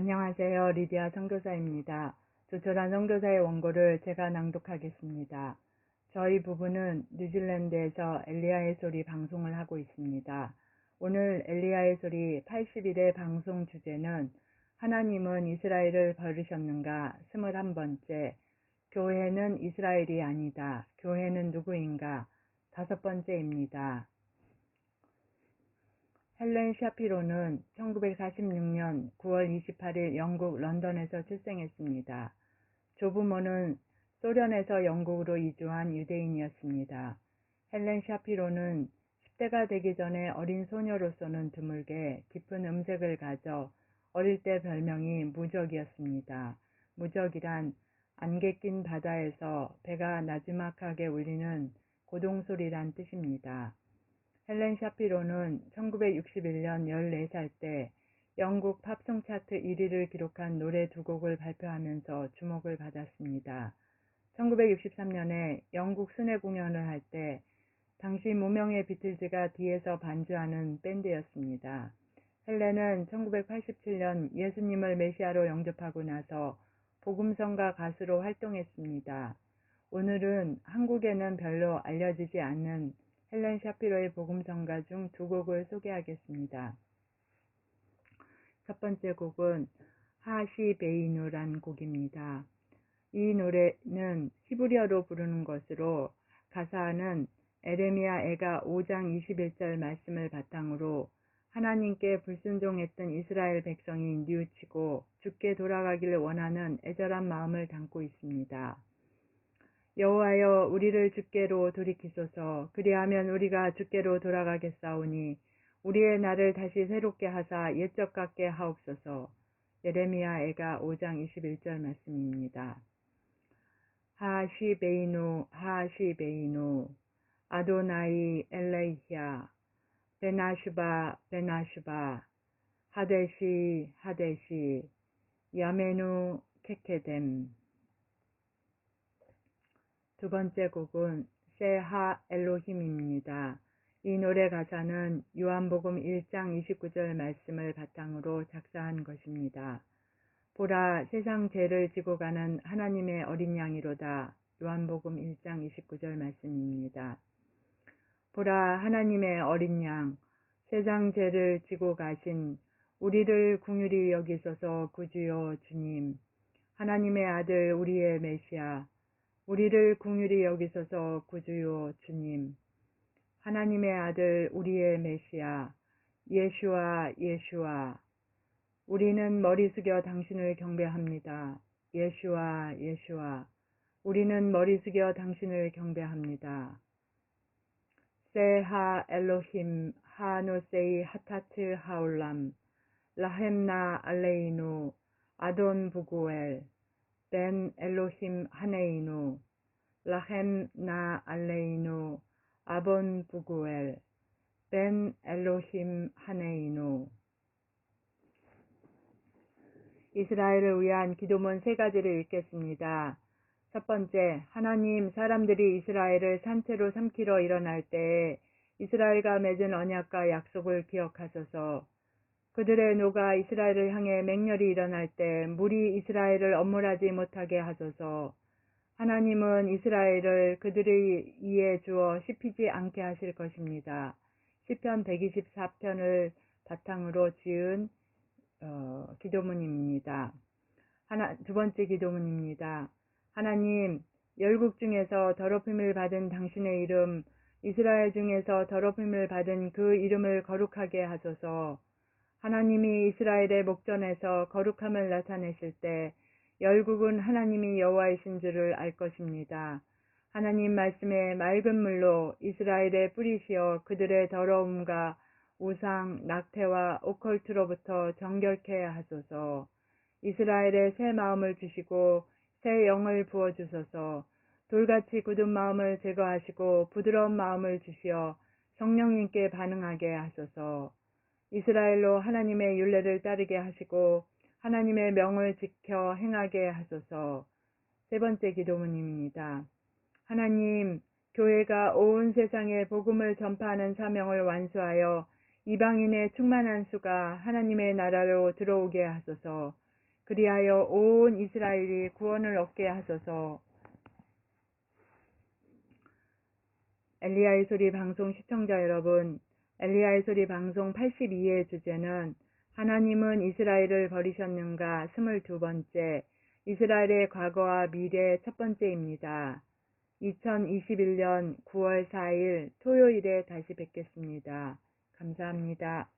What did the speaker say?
안녕하세요. 리디아 선교사입니다. 조촐한 선교사의 원고를 제가 낭독하겠습니다. 저희 부부는 뉴질랜드에서 엘리야의 소리 방송을 하고 있습니다. 오늘 엘리야의 소리 80일의 방송 주제는 하나님은 이스라엘을 버리셨는가 21번째 교회는 이스라엘이 아니다. 교회는 누구인가 다섯 번째입니다. 헬렌 샤피로는 1946년 9월 28일 영국 런던에서 출생했습니다. 조부모는 소련에서 영국으로 이주한 유대인이었습니다. 헬렌 샤피로는 10대가 되기 전에 어린 소녀로서는 드물게 깊은 음색을 가져 어릴 때 별명이 무적이었습니다. 무적이란 안개 낀 바다에서 배가 나지막하게 울리는 고동소리란 뜻입니다. 헬렌 샤피로는 1961년 14살 때 영국 팝송 차트 1위를 기록한 노래 두 곡을 발표하면서 주목을 받았습니다. 1963년에 영국 순회 공연을 할 때 당시 무명의 비틀즈가 뒤에서 반주하는 밴드였습니다. 헬렌은 1987년 예수님을 메시아로 영접하고 나서 복음성가 가수로 활동했습니다. 오늘은 한국에는 별로 알려지지 않는 헬렌 샤피로의 복음 성가 중 두 곡을 소개하겠습니다. 첫 번째 곡은 하시 베이누란 곡입니다. 이 노래는 히브리어로 부르는 것으로 가사는 에레미야 애가 5장 21절 말씀을 바탕으로 하나님께 불순종했던 이스라엘 백성이 뉘우치고 죽게 돌아가기를 원하는 애절한 마음을 담고 있습니다. 여호와여 우리를 주께로 돌이키소서. 그리하면 우리가 주께로 돌아가겠사오니 우리의 날을 다시 새롭게 하사 옛적 같게 하옵소서. 예레미야 애가 5장 21절 말씀입니다. 하시베이누 하시베이누 아도나이 엘레이야 베나슈바 베나슈바 하데시 하데시 야메누 케케뎀 두 번째 곡은 세하 엘로힘입니다. 이 노래 가사는 요한복음 1장 29절 말씀을 바탕으로 작사한 것입니다. 보라 세상 죄를 지고 가는 하나님의 어린 양이로다. 요한복음 1장 29절 말씀입니다. 보라 하나님의 어린 양 세상 죄를 지고 가신 우리를 궁휼히 여기소서 구주여 주님 하나님의 아들 우리의 메시아 우리를 궁휼히 여기소서 구주요 주님. 하나님의 아들 우리의 메시아 예슈아 예슈아 우리는 머리 숙여 당신을 경배합니다. 예슈아 예슈아 우리는 머리 숙여 당신을 경배합니다. 세하 엘로힘 하노세이 하타트 하올람 라헴나 알레이누 아돈 부구엘 벤 엘로힘 하네이누 라헴 나 알레이누 아본 부구엘 벤 엘로힘 하네이누 이스라엘을 위한 기도문 세 가지를 읽겠습니다. 첫 번째, 하나님 사람들이 이스라엘을 산채로 삼키러 일어날 때에 이스라엘과 맺은 언약과 약속을 기억하소서 그들의 노가 이스라엘을 향해 맹렬히 일어날 때 물이 이스라엘을 엄물하지 못하게 하소서. 하나님은 이스라엘을 그들의 이에 주어 씹히지 않게 하실 것입니다. 시편 124편을 바탕으로 지은 어, 기도문입니다. 하나, 두 번째 기도문입니다. 하나님, 열국 중에서 더럽힘을 받은 당신의 이름, 이스라엘 중에서 더럽힘을 받은 그 이름을 거룩하게 하소서. 하나님이 이스라엘의 목전에서 거룩함을 나타내실 때 열국은 하나님이 여호와이신 줄을 알 것입니다. 하나님 말씀에 맑은 물로 이스라엘의 뿌리시어 그들의 더러움과 우상, 낙태와 오컬트로부터 정결케 하소서. 이스라엘의 새 마음을 주시고 새 영을 부어 주소서. 돌같이 굳은 마음을 제거하시고 부드러운 마음을 주시어 성령님께 반응하게 하소서. 이스라엘로 하나님의 윤례를 따르게 하시고 하나님의 명을 지켜 행하게 하소서. 세 번째 기도문입니다. 하나님, 교회가 온 세상에 복음을 전파하는 사명을 완수하여 이방인의 충만한 수가 하나님의 나라로 들어오게 하소서. 그리하여 온 이스라엘이 구원을 얻게 하소서. 엘리야의 소리 방송 시청자 여러분, 엘리야의 소리 방송 82의 주제는 하나님은 이스라엘을 버리셨는가 22번째, 이스라엘의 과거와 미래 첫 번째입니다. 2021년 9월 4일 토요일에 다시 뵙겠습니다. 감사합니다.